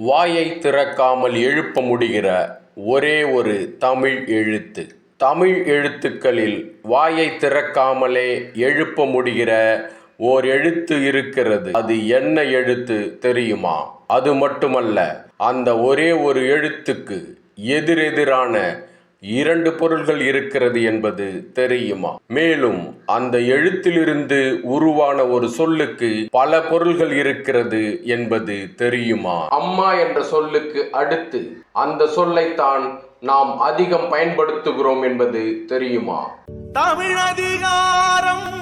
வாயை திறக்காமல் எழுப்ப முடிகிற ஒரே ஒரு தமிழ் எழுத்து. தமிழ் எழுத்துக்களில் வாயை திறக்காமலே எழுப்ப முடிகிற ஓர் எழுத்து இருக்கிறது. அது என்ன எழுத்து தெரியுமா? அது மட்டுமல்ல அந்த ஒரே ஒரு எழுத்துக்கு எதிரெதிரான இரண்டு பொருள்கள் இருக்கிறது என்பது தெரியுமா? மேலும் அந்த எழுத்திலிருந்து உருவான ஒரு சொல்லுக்கு பல பொருள்கள் இருக்கிறது என்பது தெரியுமா? அம்மா என்ற சொல்லுக்கு அடுத்து அந்த சொல்லைத்தான் நாம் அதிகம் பயன்படுத்துகிறோம் என்பது தெரியுமா? தமிழ் அதிகாரம்.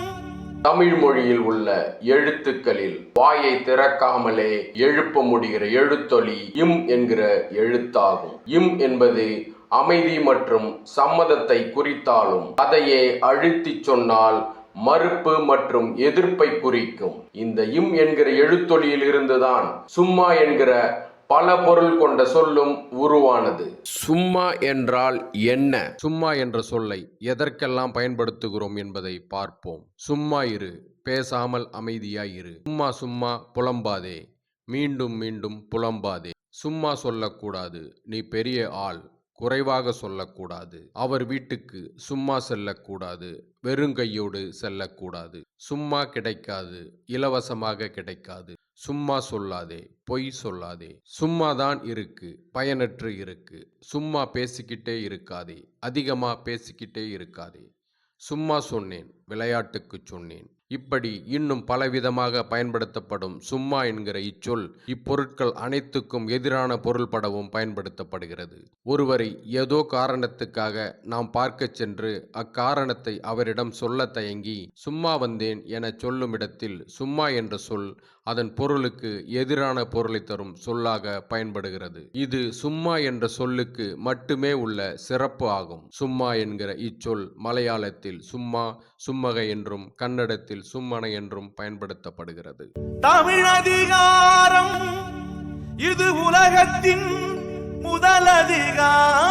தமிழ் மொழியில் உள்ள எழுத்துக்களில் வாயை திறக்காமலே எழுப்ப முடிகிற எழுத்தொலி இம் என்கிற எழுத்தாகும். இம் என்பது அமைதி மற்றும் சம்மதத்தை குறித்தாலும் அதையே அழுத்திச் சொன்னால் மறுப்பு மற்றும் எதிர்ப்பை குறிக்கும். இந்த இம் என்கிற எழுத்தொலியில் இருந்துதான் சும்மா என்கிற பல பொருள் கொண்ட சொல்லும் உருவானது. சும்மா என்றால் என்ன? சும்மா என்ற சொல்லை எதற்கெல்லாம் பயன்படுத்துகிறோம் என்பதை பார்ப்போம். சும்மா இரு பேசாமல் அமைதியாய் இரு. சும்மா சும்மா புலம்பாதே மீண்டும் மீண்டும் புலம்பாதே. சும்மா சொல்லக்கூடாது நீ பெரிய ஆள் குறைவாக சொல்லக்கூடாது. அவர் வீட்டுக்கு சும்மா செல்லக்கூடாது. வெறுங்கையோடு செல்லக்கூடாது. சும்மா கிடைக்காது. இலவசமாக கிடைக்காது. சும்மா சொல்லாதே. பொய் சொல்லாதே. சும்மா தான் இருக்கு. பயனற்று இருக்கு. சும்மா பேசிக்கிட்டே இருக்காதே. அதிகமா பேசிக்கிட்டே இருக்காதே. சும்மா சொன்னேன். விளையாட்டுக்கு சொன்னேன். இப்படி இன்னும் பலவிதமாக பயன்படுத்தப்படும் சும்மா என்கிற இச்சொல் இப்பொருட்கள் அனைத்துக்கும் எதிரான பொருள்படவும் பயன்படுத்தப்படுகிறது. ஒருவரை ஏதோ காரணத்துக்காக நாம் பார்க்கச் சென்று அக்காரணத்தை அவரிடம் சொல்ல தயங்கி சும்மா வந்தேன் என சொல்லும் இடத்தில் சும்மா என்ற சொல் அதன் பொருளுக்கு எதிரான பொருளை தரும் சொல்லாக பயன்படுகிறது. இது சும்மா என்ற சொல்லுக்கு மட்டுமே உள்ள சிறப்பு ஆகும். சும்மா என்கிற இச்சொல் மலையாளத்தில் சும்மா சும்மக என்றும் கன்னடத்தில் சும்மன என்றும் பயன்படுத்தப்படுகிறது. தமிழ் அதிகாரம் இது உலகத்தின் முதல் அதிகாரம்.